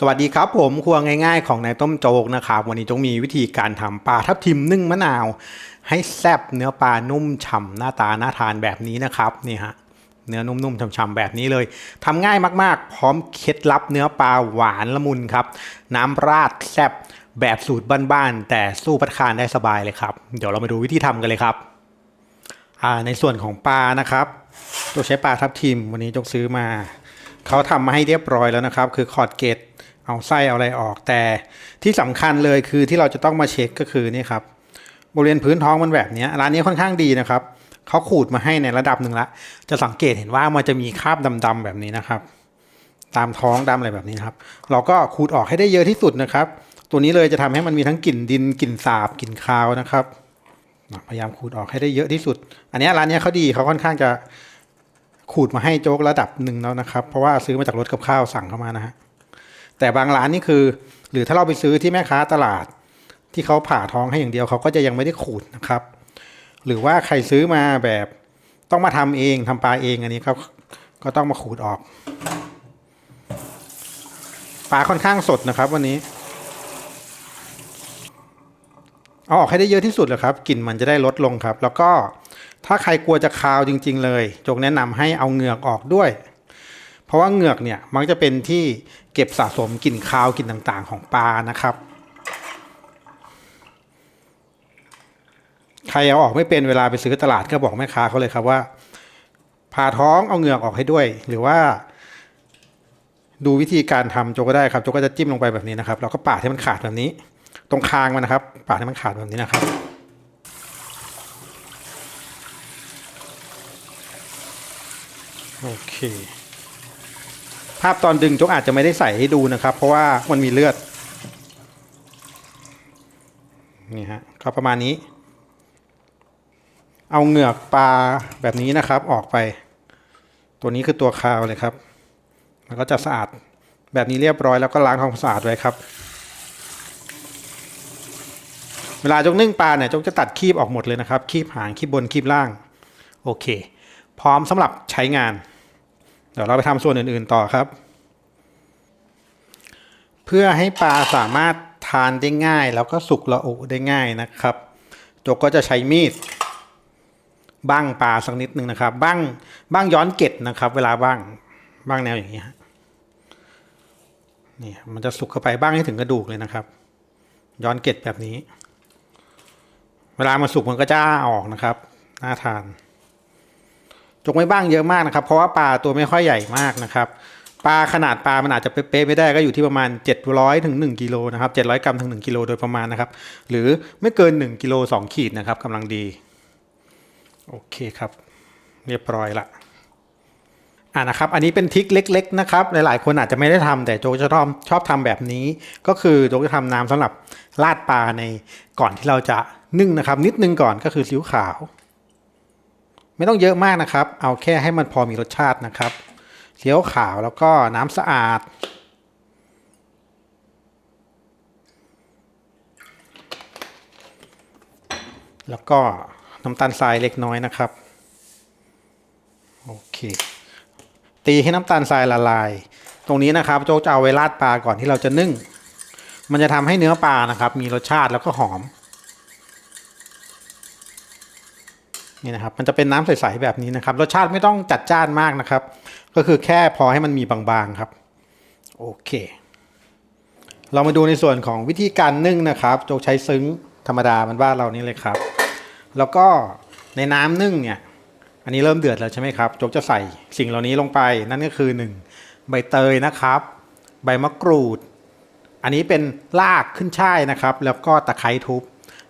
สวัสดีครับผมครัวง่ายๆของนายต้มโจ๊กนะครับวันนี้จ๊กมีวิธีการทำปลาทับทิมนึ่งมะนาว ให้แซบเนื้อปลานุ่มฉ่ำหน้าตาน่าทานแบบนี้นะครับนี่ฮะเนื้อนุ่มๆฉ่ำๆแบบนี้เลยทำง่ายมากๆ พร้อมเคล็ดลับเนื้อปลาหวานละมุนครับ น้ำราดแซบแบบสูตรบ้านๆแต่สู้พัดคานได้สบายเลยครับ เดี๋ยวเรามาดูวิธีทำกันเลยครับในส่วนของปลานะครับโจ๊กใช้ปลาทับทิมวันนี้จ๊กซื้อมาเขาทำมาให้เรียบร้อยแล้วนะครับ คือคอดเกต เอาไส้เอาอะไรออก แต่ที่สำคัญเลยคือที่เราจะต้องมาเช็คก็คือนี่ครับบริเวณพื้นท้องมันแบบนี้ร้านนี้ค่อนข้างดีนะครับเขาขูดมาให้ในระดับหนึ่งละจะสังเกตเห็นว่ามันจะมีคราบดำๆแบบนี้นะครับ ตามท้องดำอะไรแบบนี้นครับ เราก็ขูดออกให้ได้เยอะที่สุดนะครับ ตัวนี้เลยจะทำให้มันมีทั้งกลิ่นดินกลิ่นสาบกลิ่นคาวนะครับพยายามขูดออกให้ได้เยอะที่สุด อันนี้ร้านนี้เขาดีเขาค่อนข้างจะขูดมาให้โจ๊กระดับหนึ่งแล้วนะครับ เพราะว่าซื้อมาจากรถกับข้าวสั่งเข้ามานะฮะ แต่บางร้านนี่คือ หรือถ้าเราไปซื้อที่แม่ค้าตลาด ที่เขาผ่าท้องให้อย่างเดียวเขาก็จะยังไม่ได้ขูดนะครับ หรือว่าใครซื้อมาแบบต้องมาทำเองทำปลาเองอันนี้ครับ ก็ต้องมาขูดออกปลาค่อนข้างสดนะครับ วันนี้เอาออกให้ได้เยอะที่สุดเลยครับกลิ่นมันจะได้ลดลงครับ แล้วก็ถ้าใครกลัวจะคาวจริง ๆ เลยจงแนะนำให้เอาเหงือกออกด้วย เพราะว่าเหงือกเนี่ยมักจะเป็นที่เก็บสะสมกลิ่นคาวกลิ่นต่างๆ ของปลานะครับ ใครเอาออกไม่เป็นเวลาไปซื้อตลาดก็บอกแม่ค้าเขาเลยครับว่าผ่าท้องเอาเหงือกออกให้ด้วย หรือว่า ดูวิธีการทำโจก็ได้ครับโจก็จะจิ้มลงไปแบบนี้นะครับแล้วก็ปาดให้มันขาดแบบนี้ ตรงคางมันนะครับ ปาดให้มันขาดแบบนี้นะครับโอเคาพตอนดึงจกอาจจะไม่ได้ใส่ให้ดูนะครับ เพราะว่ามันมีเลือดนี่ฮะก็ประมาณนี้ เอาเหงือกปลาแบบนี้นะครับออกไป ตัวนี้คือตัวคาวเลยครับ มันก็จะสะอาดแบบนี้เรียบร้อยแล้วก็ล้างทำความสะอาดไว้ครับ เวลาจกนึ่งปลาเนี่ยจกจะตัดคีบออกหมดเลยนะครับ คีบหางคีบบนคีบล่าง โอเค พร้อมสำหรับใช้งาน เดี๋ยวเราไปทำส่วนอื่นๆต่อครับ เพื่อให้ปลาสามารถทานได้ง่าย แล้วก็สุกละอุได้ง่ายนะครับโจกก็จะใช้มีดบ้างปลาสักนิดหนึ่งนะครับ บ้างบ้างย้อนเกล็ดนะครับ เวลาบ้างบ้างแนวอย่างนี้ฮะนี่มันจะสุกเข้าไปบ้างให้ถึงกระดูกเลยนะครับ ย้อนเกล็ดแบบนี้ เวลามันสุกมันก็จะออกนะครับน่าทาน จกไม่บ้างเยอะมากนะครับ เพราะว่าปลาตัวไม่ค่อยใหญ่มากนะครับปลาขนาดปลา มันอาจจะเป๊ะไม่ได้ก็อยู่ที่ประมาณ 700ถึง1กิโลนะครับ700 กรัมถึง 1กิโลโดยประมาณนะครับ หรือไม่เกิน 1กิโล2ขีดนะครับกำลังดี โอเคครับ เรียบร้อยละอ่านะครับ อันนี้เป็นทริคเล็ก ๆ นะครับ หลายๆ คนอาจจะไม่ได้ทำแต่โจจะชอบชอบทำแบบนี้ ก็คือโจจะทำน้ำสำหรับราดปลาในก่อนที่เราจะนึ่งนะครับ นิดนึงก่อนก็คือซีอิ๊วขาว ไม่ต้องเยอะมากนะครับ เอาแค่ให้มันพอมีรสชาตินะครับเซียวขาวแล้วก็น้ำสะอาด แล้วก็น้ำตาลทรายเล็กน้อยนะครับ โอเค ตีให้น้ำตาลทรายละลาย ตรงนี้นะครับโจ๊กจะเอาไว้ราดปลาก่อนที่เราจะนึ่ง มันจะทำให้เนื้อปลานะครับ มีรสชาติแล้วก็หอม นี่นะครับมันจะเป็นน้ำใสๆแบบนี้นะครับรสชาติไม่ต้องจัดจ้านมากนะครับ ก็คือแค่พอให้มันมีบางๆครับโอเค เรามาดูในส่วนของวิธีการนึ่งนะครับโจกใช้ซึ้งธรรมดามันบ้านเรานี่เลยครับ แล้วก็ในน้ำนึ่งเนี่ยอันนี้เริ่มเดือดแล้วใช่ไหมครับโจกจะใส่สิ่งเหล่านี้ลงไปนั่นก็คือ 1 ใบเตยนะครับ ใบมะกรูด อันนี้เป็นรากขึ้นช่ายนะครับ แล้วก็ตะไคร้ทุบ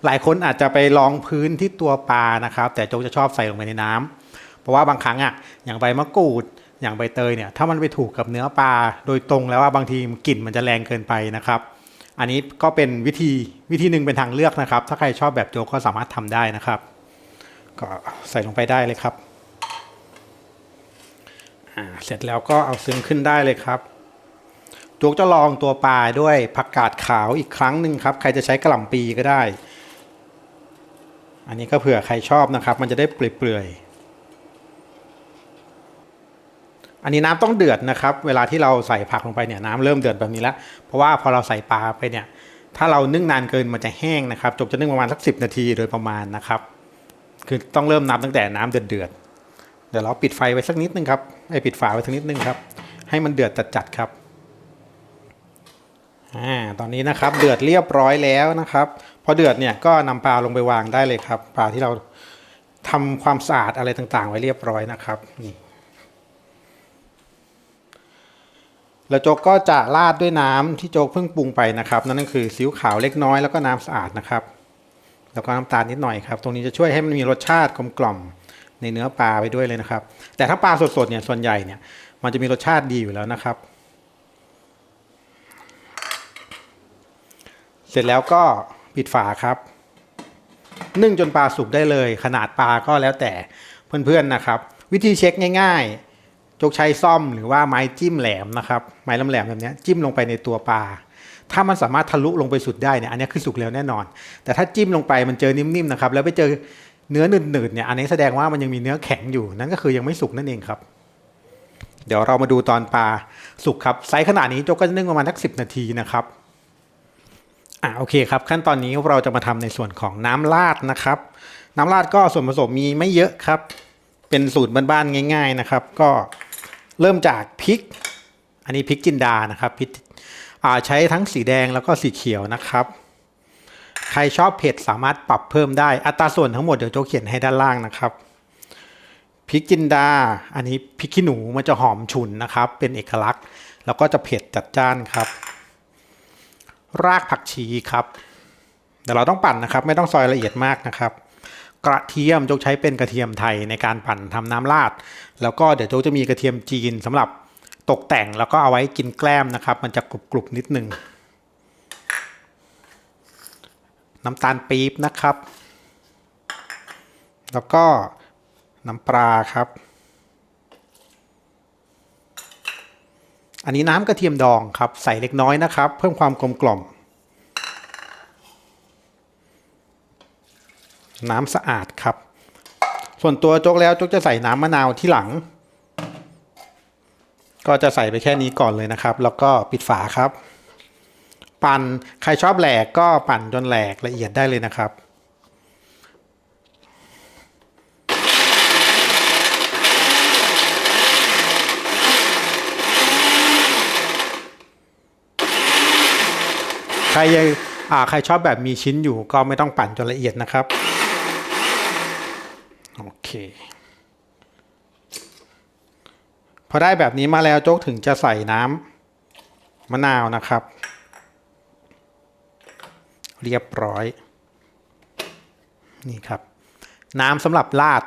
หลายคนอาจจะไปรองพื้นที่ตัวปลานะครับ แต่โจกจะชอบใส่ลงไปในน้ำเพราะว่าบางครั้งอะอย่างใบมะกรูดอย่างใบเตยเนี่ยถ้ามันไปถูกกับเนื้อปลาโดยตรงแล้วว่าบางทีกลิ่นมันจะแรงเกินไปนะครับ อันนี้ก็เป็นวิธีวิธีหนึ่งเป็นทางเลือกนะครับ ถ้าใครชอบแบบโจ๊กก็สามารถทำได้นะครับ ก็ใส่ลงไปได้เลยครับเสร็จแล้วก็เอาซึ้งขึ้นได้เลยครับโจกจะลองตัวปลาด้วยผักกาดขาวอีกครั้งหนึ่งครับ ใครจะใช้กระหล่ำปีก็ได้ อันนี้ก็เผื่อใครชอบนะครับ มันจะได้เปื่อยๆ อันนี้น้ำต้องเดือดนะครับ เวลาที่เราใส่ผักลงไปเนี่ยน้ำเริ่มเดือดแบบนี้แล้ว เพราะว่าพอเราใส่ปลาไปเนี่ย ถ้าเรานึ่งนานเกินมันจะแห้งนะครับ จบจะนึ่งประมาณสักสินาทีโดยประมาณนะครับ คือต้องเริ่มนับตั้งแต่น้ำเดือดเดือดเดี๋ยวเราปิดไฟไว้สักนิดนึงครับไอ้ปิดฝาไว้สักนิดนึงครับ ให้มันเดือดจัดๆครับอ่าตอนนี้นะครับเดือดเรียบร้อยแล้วนะครับ พอเดือดเนี่ยก็นำปลาลงไปวางได้เลยครับ ปลาที่เราทำความสะอาดอะไรต่างๆ ไว้เรียบร้อยนะครับนี่แล้วโจ๊กก็จะราดด้วยน้ำที่โจ๊กเพิ่งปรุงไปนะครับ นั่นก็คือซีอิ๊วขาวเล็กน้อยแล้วก็น้ำสะอาดนะครับ แล้วก็น้ำตาลนิดหน่อยครับ ตรงนี้จะช่วยให้มันมีรสชาติกลมกล่อมในเนื้อปลาไปด้วยเลยนะครับ แต่ถ้าปลาสดๆเนี่ยส่วนใหญ่เนี่ย มันจะมีรสชาติดีอยู่แล้วนะครับ เสร็จแล้วก็ ปิดฝาครับนึ่งจนปลาสุกได้เลย ขนาดปลาก็แล้วแต่เพื่อนๆนะครับ วิธีเช็คง่ายๆ จกใช้ซ่อมหรือว่าไม้จิ้มแหลมนะครับ ไม้ลำแหลมแบบนี้จิ้มลงไปในตัวปลาถ้ามันสามารถทะลุลงไปสุดได้เนี่ยอันนี้คือสุกแล้วแน่นอน แต่ถ้าจิ้มลงไปมันเจอนิ่มๆนะครับแล้วไปเจอเนื้อหนืดๆเนี่ยอันนี้แสดงว่ามันยังมีเนื้อแข็งอยู่นั่นก็คือยังไม่สุกนั่นเองครับ เดี๋ยวเรามาดูตอนปลาสุกครับไซส์ขนาดนี้โจกก็จะนึ่งประมาณสักสินาทีนะครับ อ่าโอเคครับ ขั้นตอนนี้เราจะมาทำในส่วนของน้ำราดนะครับ น้ำราดก็ส่วนผสมมีไม่เยอะครับ เป็นสูตรบ้านๆง่าย ๆนะครับ ก็เริ่มจากพริก อันนี้พริกจินดานะครับพริกอ่าใช้ทั้งสีแดงแล้วก็สีเขียวนะครับ ใครชอบเผ็ดสามารถปรับเพิ่มได้อัตราส่วนทั้งหมดเดี๋ยวโจเขียนให้ด้านล่างนะครับพริกจินดา อันนี้พริกขี้หนูมันจะหอมฉุนนะครับ เป็นเอกลักษณ์ แล้วก็จะเผ็ดจัดจ้านครับ รากผักชีครับเดี๋ยวเราต้องปั่นนะครับ ไม่ต้องซอยละเอียดมากนะครับ กระเทียมโจกใช้เป็นกระเทียมไทยในการปั่นทำน้ำราด แล้วก็เดี๋ยวโจกจะมีกระเทียมจีนสำหรับตกแต่งแล้วก็เอาไว้กินแกล้มนะครับ มันจะกรุบๆนิดนึงน้ำตาลปี๊บนะครับ แล้วก็น้ำปลาครับ อันนี้น้ำกระเทียมดองครับ ใส่เล็กน้อยนะครับ เพิ่มความกลมกล่อม น้ำสะอาดครับ ส่วนตัวโจ๊กแล้วโจ๊กจะใส่น้ำมะนาวที่หลัง ก็จะใส่ไปแค่นี้ก่อนเลยนะครับ แล้วก็ปิดฝาครับ ปั่นใครชอบแหลกก็ปั่นจนแหลกละเอียดได้เลยนะครับ ครยังอ่าใครชอบแบบมีชิ้นอยู่ก็ไม่ต้องปั่นจนละเอียดนะครับ โอเค พอได้แบบนี้มาแล้วโจ๊กถึงจะใส่น้ำมะนาวนะครับ เรียบร้อย นี่ครับ น้ำสำหรับราด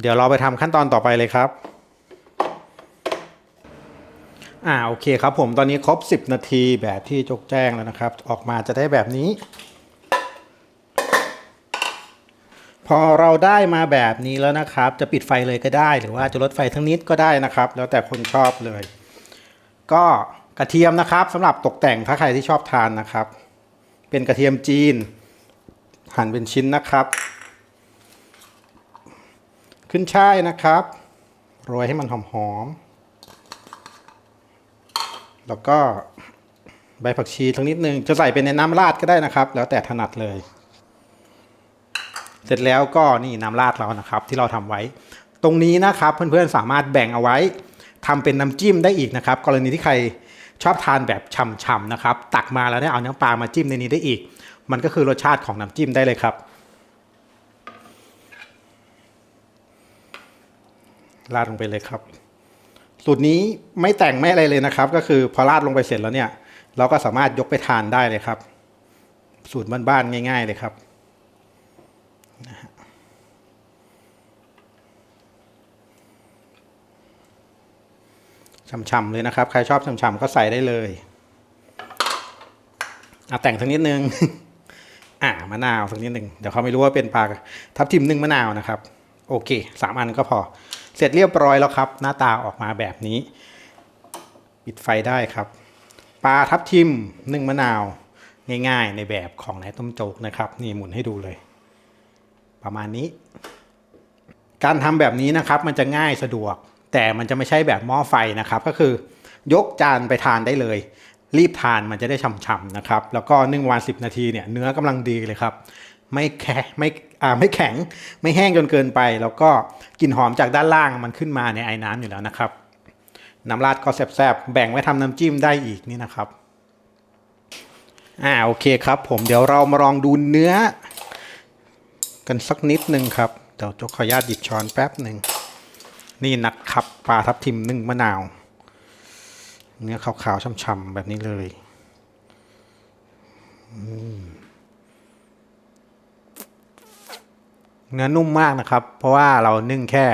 เดี๋ยวเราไปทำขั้นตอนต่อไปเลยครับ อ่าโอเคครับผมตอนนี้ครบ 10 นาทีแบบที่จกแจ้งแล้วนะครับ ออกมาจะได้แบบนี้ พอเราได้มาแบบนี้แล้วนะครับ จะปิดไฟเลยก็ได้ หรือว่าจะลดไฟทั้งนิดก็ได้นะครับ แล้วแต่คนชอบเลย ก็กระเทียมนะครับสำหรับตกแต่งถ้าใครที่ชอบทานนะครับ เป็นกระเทียมจีน หั่นเป็นชิ้นนะครับ ขึ้นช่ายนะครับโรยให้มันหอมๆ แล้วก็ใบผักชีทั้งนิดนึง จะใส่เป็นในน้ำราดก็ได้นะครับ แล้วแต่ถนัดเลย เสร็จแล้วก็นี่น้ำราดเรานะครับ ที่เราทำไว้ ตรงนี้นะครับเพื่อนๆสามารถแบ่งเอาไว้ทำเป็นน้ำจิ้มได้อีกนะครับ กรณีที่ใครชอบทานแบบฉ่ำๆนะครับ ตักมาแล้วเนี่ยเอาเนื้อปลามาจิ้มในนี้ได้อีก มันก็คือรสชาติของน้ำจิ้มได้เลยครับ ราดลงไปเลยครับ สูตรนี้ไม่แต่งไม่อะไรเลยนะครับ ก็คือพอราดลงไปเสร็จแล้วเนี่ย เราก็สามารถยกไปทานได้เลยครับ สูตรบ้านๆง่าย ๆ เลยครับช่ำๆเลยนะครับ ใครชอบช่ำๆก็ใส่ได้เลยเอาแต่งสักนิดนึง อ่ามะนาวสักนิดหนึ่งเดี๋ยวเขาไม่รู้ว่าเป็นปลาทับทิมนึ่งมะนาวนะครับ โอเคสามอันก็พอ เสร็จเรียบร้อยแล้วครับ หน้าตาออกมาแบบนี้ ปิดไฟได้ครับปลาทับทิมนึ่งมะนาว ง่ายๆในแบบของนายต้มโจกนะครับ นี่หมุนให้ดูเลย ประมาณนี้ การทำแบบนี้นะครับ มันจะง่ายสะดวก แต่มันจะไม่ใช่แบบหม้อไฟนะครับ ก็คือยกจานไปทานได้เลย รีบทานมันจะได้ฉ่ำๆนะครับ แล้วก็นึ่งวัน10 นาทีเนี่ยเนื้อกำลังดีเลยครับ ไม่แข็งไม่อ่าไม่แข็ง ไม่แห้งจนเกินไป แล้วก็กลิ่นหอมจากด้านล่างมันขึ้นมาในไอ้น้ำอยู่แล้วนะครับ น้ำราดก็แซ่บๆแบ่งไว้ทำน้ำจิ้มได้อีกนี่นะครับอ่าโอเคครับ ผมเดี๋ยวเรามาลองดูเนื้อ กันสักนิดหนึ่งครับเดี๋ยวจกขออนุญาตหยิบช้อนแป๊บหนึ่งนี่นะครับปลาทับทิมนึ่งมะนาว เนื้อขาวๆช่ำๆแบบนี้เลย อืม เนื้อนุ่มมากนะครับ เพราะว่าเรานึ่งแค่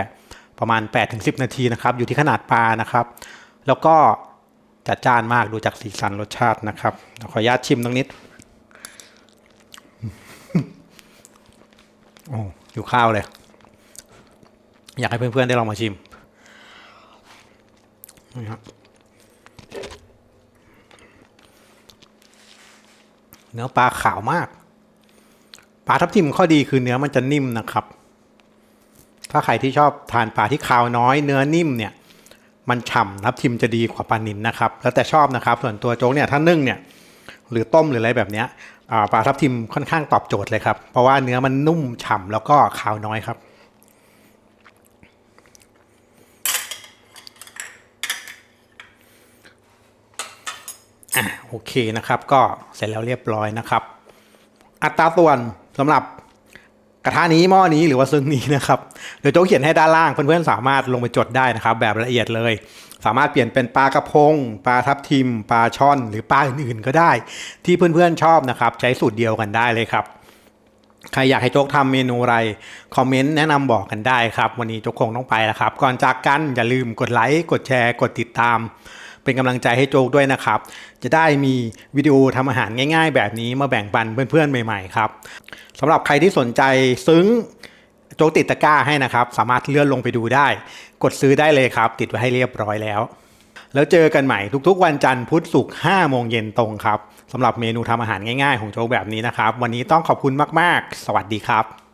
ประมาณ 8-10 นาทีนะครับ อยู่ที่ขนาดปลานะครับ แล้วก็จัดจ้านมากดูจากสีสันรสชาตินะครับขออนุญาตชิมตรงนิดโอ้อยู่ข้าวเลย อยากให้เพื่อนๆได้ลองมาชิมนี่ครับเนื้อปลาขาวมาก ปลาทับทิมข้อดีคือเนื้อมันจะนิ่มนะครับ ถ้าใครที่ชอบทานปลาที่ขาวน้อยเนื้อนิ่มเนี่ย มันฉ่ำทับทิมจะดีกว่าปลานิลนะครับ แล้วแต่ชอบนะครับ ส่วนตัวโจ๊กเนี่ยถ้านึ่งเนี่ยหรือต้มหรืออะไรแบบเนี้ยปลาทับทิมค่อนข้างตอบโจทย์เลยครับ เพราะว่าเนื้อมันนุ่มฉ่ำแล้วก็ขาวน้อยครับอะโอเคนะครับ ก็เสร็จแล้วเรียบร้อยนะครับ อัตราส่วน สำหรับกระทะนี้หม้อนี้หรือว่าซึ่งนี้นะครับเดี๋ยวโจ๊กเขียนให้ด้านล่างเพื่อนๆสามารถลงไปจดได้นะครับ แบบละเอียดเลย สามารถเปลี่ยนเป็นปลากระพงปลาทับทิมปลาช่อน หรือปลาอื่นๆก็ได้ ที่เพื่อนๆชอบนะครับ ใช้สูตรเดียวกันได้เลยครับใครอยากให้โจ๊กทำเมนูอะไร คอมเมนต์แนะนำบอกกันได้ครับ วันนี้โจ๊กคงต้องไปแล้วครับ ก่อนจากกันอย่าลืมกดไลค์ กดแชร์ กดติดตาม เป็นกำลังใจให้โจ๊กด้วยนะครับ จะได้มีวิดีโอทำอาหารง่าย ๆ แบบนี้มาแบ่งปันเพื่อนๆใหม่ๆครับสำหรับใครที่สนใจซึ้งโจ๊กติดตะกร้าให้นะครับ สามารถเลื่อนลงไปดูได้ กดซื้อได้เลยครับ ติดไว้ให้เรียบร้อยแล้ว แล้วเจอกันใหม่ทุกๆ วันจันทร์พุธศุกร์5โมงเย็นตรงครับสำหรับเมนูทำอาหารง่ายๆ ของโจ๊กแบบนี้นะครับ วันนี้ต้องขอบคุณมากๆ สวัสดีครับ